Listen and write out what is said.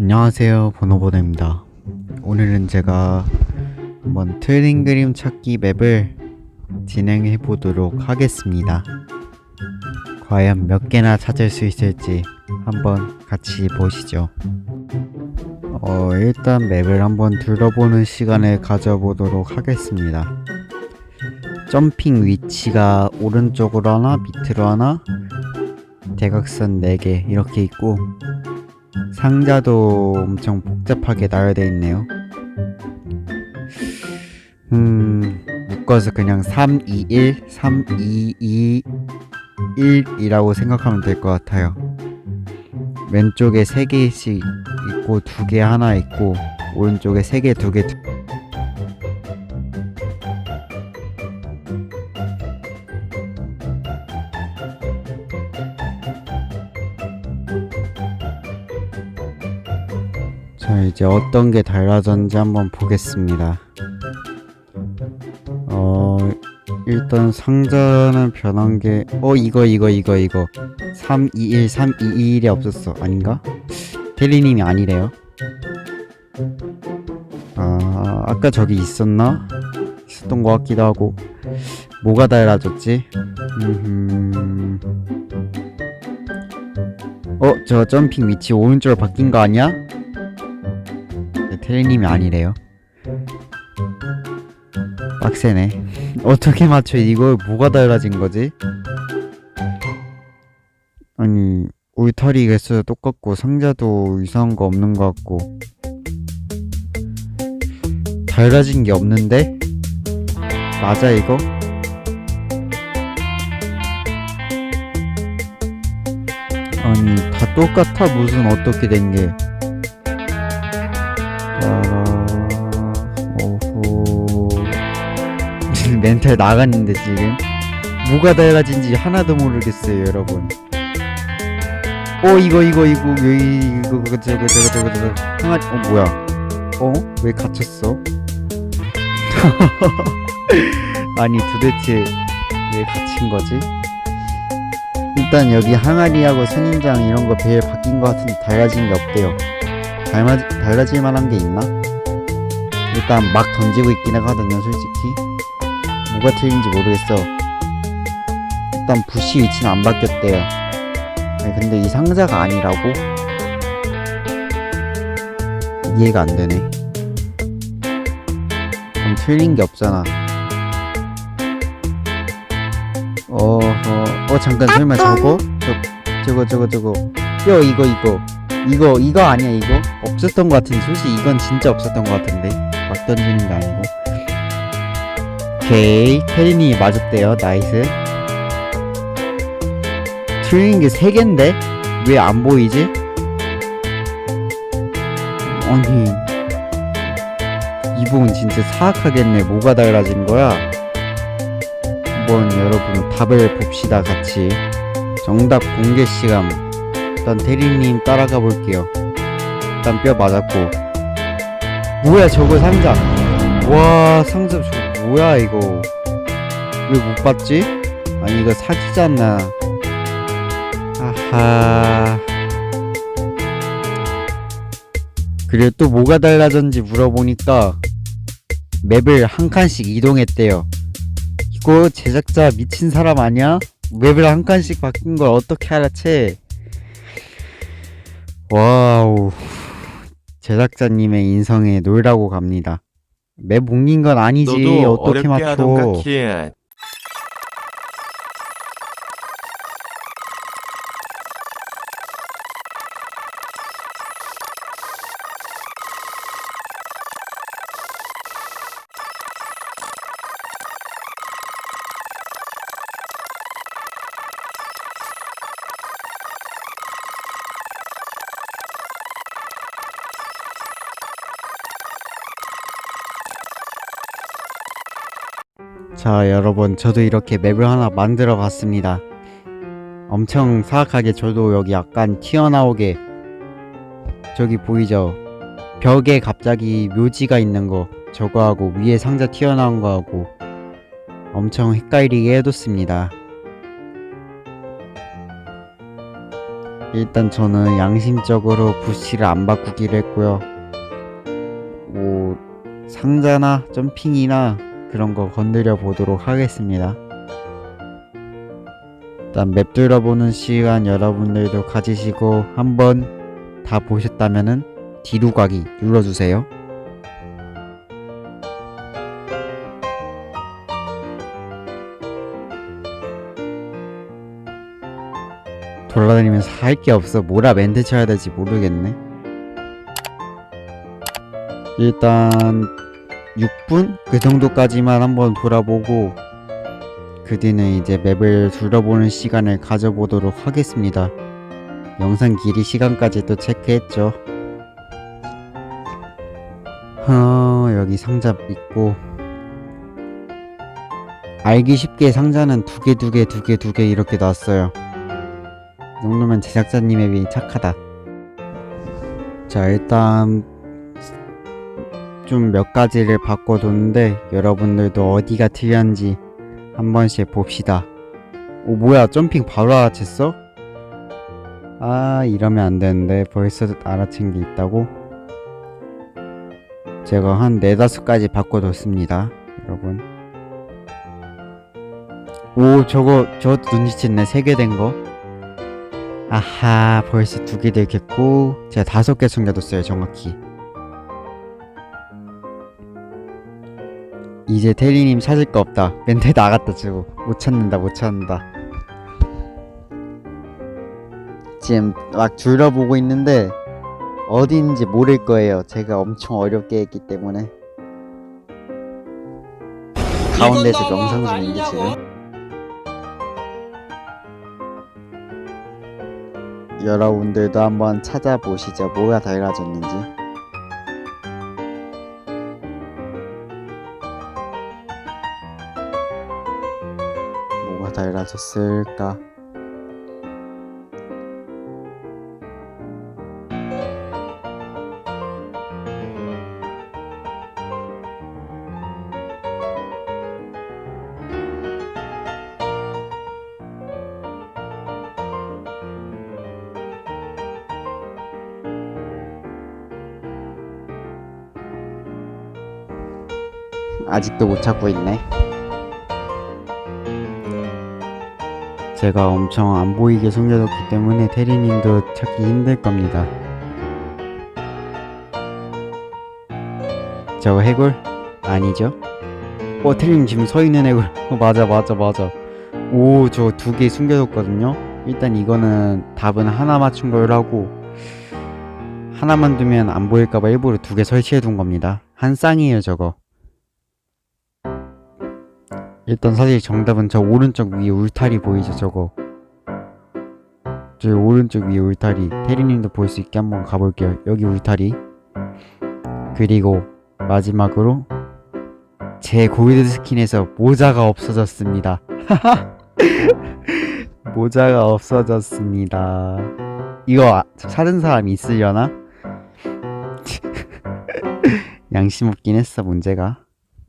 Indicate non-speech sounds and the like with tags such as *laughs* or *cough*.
안녕하세요 보노보노입니다. 오늘은 제가 한번 트레이딩 그림 찾기 맵을 진행해 보도록 하겠습니다. 과연 몇 개나 찾을 수 있을지 한번 같이 보시죠. 어 일단 맵을 한번 둘러보는 시간을 가져보도록 하겠습니다. 점핑 위치가 오른쪽으로 하나 밑으로 하나 대각선 4개 이렇게 있고 상자도 엄청 복잡하게 나열되어 있네요. 음, 묶어서 그냥 3, 2, 1, 3, 2, 2, 1이라고 생각하면 될 것 같아요. 왼쪽에 3개씩 있고 2개 하나 있고 오른쪽에 3개, 2개, 두... 자 이제 어떤 게 달라졌는지 한번 보겠습니다 어 일단 상자는 변한 게 어 이거 이거 이거 이거 321 321이 없었어 아닌가? 대리님이 아니래요 아 아까 저기 있었나? 있었던 것 같기도 하고 뭐가 달라졌지? 음... 어? 저 점핑 위치 오른쪽으로 바뀐 거 아니야? 네, 테리님이 아니래요. 빡세네. *laughs* 어떻게 맞춰 이걸 뭐가 달라진 거지? 아니 울타리 개수도 똑같고 상자도 이상한 거 없는 거 같고 달라진 게 없는데? 맞아 이거? 아니 다 똑같아 무슨 어떻게 된 게? 멘탈 나갔는데 지금? 뭐가 달라진지 하나도 모르겠어요 여러분. 어 이거 이거 이거 여기 이거 이거 저거 저거 저거 저거 항아리 어 뭐야? 어? 왜 갇혔어? *laughs* 아니 도대체 왜 갇힌 거지? 일단 여기 항아리하고 선인장 이런 거 배에 바뀐 거 같은데 달라진 게 없대요. 달라질 만한 게 있나? 일단 막 던지고 있긴 하거든요 솔직히 뭐가 틀린지 모르겠어 일단 부시 위치는 안 바뀌었대요 아니, 근데 이 상자가 아니라고? 이해가 안 되네 그럼 틀린 게 없잖아 어, 어, 어, 잠깐, 설마 저거? 저, 저거, 저거, 저거. 뼈, 이거, 이거. 이거, 이거 아니야, 이거? 없었던 것 같은데, 솔직히 이건 진짜 없었던 것 같은데. 막 던지는 거 아니고. 오케이. 테린이 맞았대요, 나이스. 틀린 게 3개인데? 왜 안 보이지? 아니. 이 부분 진짜 사악하겠네. 뭐가 달라진 거야? 한번 여러분 답을 봅시다 같이 정답 공개 시간 일단 대리님 따라가 볼게요 일단 뼈 맞았고 뭐야 저거 상자 와 상자 뭐야 이거 왜 못 봤지? 아니 이거 사기잖아 아하 그리고 또 뭐가 달라졌는지 물어보니까 맵을 한 칸씩 이동했대요 이거 제작자 미친 사람 아니야? 맵을 한 칸씩 바뀐 걸 어떻게 알아채? 와우 제작자님의 인성에 놀라고 갑니다. 맵 옮긴 건 아니지 너도 어떻게 어렵게 하던가 맞춰? 키에 자 여러분 저도 이렇게 맵을 하나 만들어 봤습니다. 엄청 사악하게 저도 여기 약간 튀어나오게 저기 보이죠? 벽에 갑자기 묘지가 있는 거 저거하고 위에 상자 튀어나온 거하고 엄청 헷갈리게 해뒀습니다. 일단 저는 양심적으로 부시를 안 바꾸기로 했고요. 뭐 상자나 점핑이나 그런 거 건드려 보도록 하겠습니다. 일단 맵 돌아보는 시간 여러분들도 가지시고 한번 다 보셨다면은 뒤로 가기 눌러주세요. 돌아다니면서 할 게 없어 뭐라 멘트 쳐야 될지 모르겠네. 일단 6분 그 정도까지만 한번 돌아보고 그 뒤는 이제 맵을 둘러보는 시간을 가져보도록 하겠습니다. 영상 길이 시간까지 또 체크했죠. 어, 여기 상자 있고 알기 쉽게 상자는 두 개 두 개 두 개 두 개 이렇게 놨어요. 이 정도면 제작자님의 비 착하다. 자 일단 좀 몇 가지를 바꿔뒀는데 여러분들도 어디가 틀렸는지 한 번씩 봅시다. 오 뭐야 점핑 바로 알아챘어? 아 이러면 안 되는데 벌써 알아챈 게 있다고? 제가 한 네다섯 가지 바꿔뒀습니다 여러분 오 저거 저것도 눈치챘네 세 개 된 거 아하 벌써 두 개 되겠고 제가 다섯 개 챙겨뒀어요 정확히 이제 테리님 찾을 거 없다. 멘트 나갔다 지금 못 찾는다 못 찾는다. 지금 막 둘러보고 있는데 어딘지 모를 거예요. 제가 엄청 어렵게 했기 때문에. 가운데서 명상 중인데 지금. 여러분들도 한번 찾아보시죠. 뭐가 달라졌는지 뭐가 달라졌을까 아직도 못 찾고 있네. 제가 엄청 안 보이게 숨겨뒀기 때문에 테리님도 찾기 힘들 겁니다. 저거 해골? 아니죠? 어, 테리님 지금 서 있는 해골. 어, 맞아, 맞아, 맞아. 오, 저 두 개 숨겨뒀거든요? 일단 이거는 답은 하나 맞춘 걸로 하고, 하나만 두면 안 보일까봐 일부러 두 개 설치해둔 겁니다. 한 쌍이에요, 저거. 일단 사실 정답은 저 오른쪽 위에 울타리 보이죠 저거? 저 오른쪽 위에 울타리. 테리님도 볼 수 있게 한번 가볼게요. 여기 울타리. 그리고 마지막으로 제 골드 스킨에서 모자가 없어졌습니다. *laughs* 모자가 없어졌습니다. 이거 아- 찾은 사람 있으려나? *laughs* 양심 없긴 했어 문제가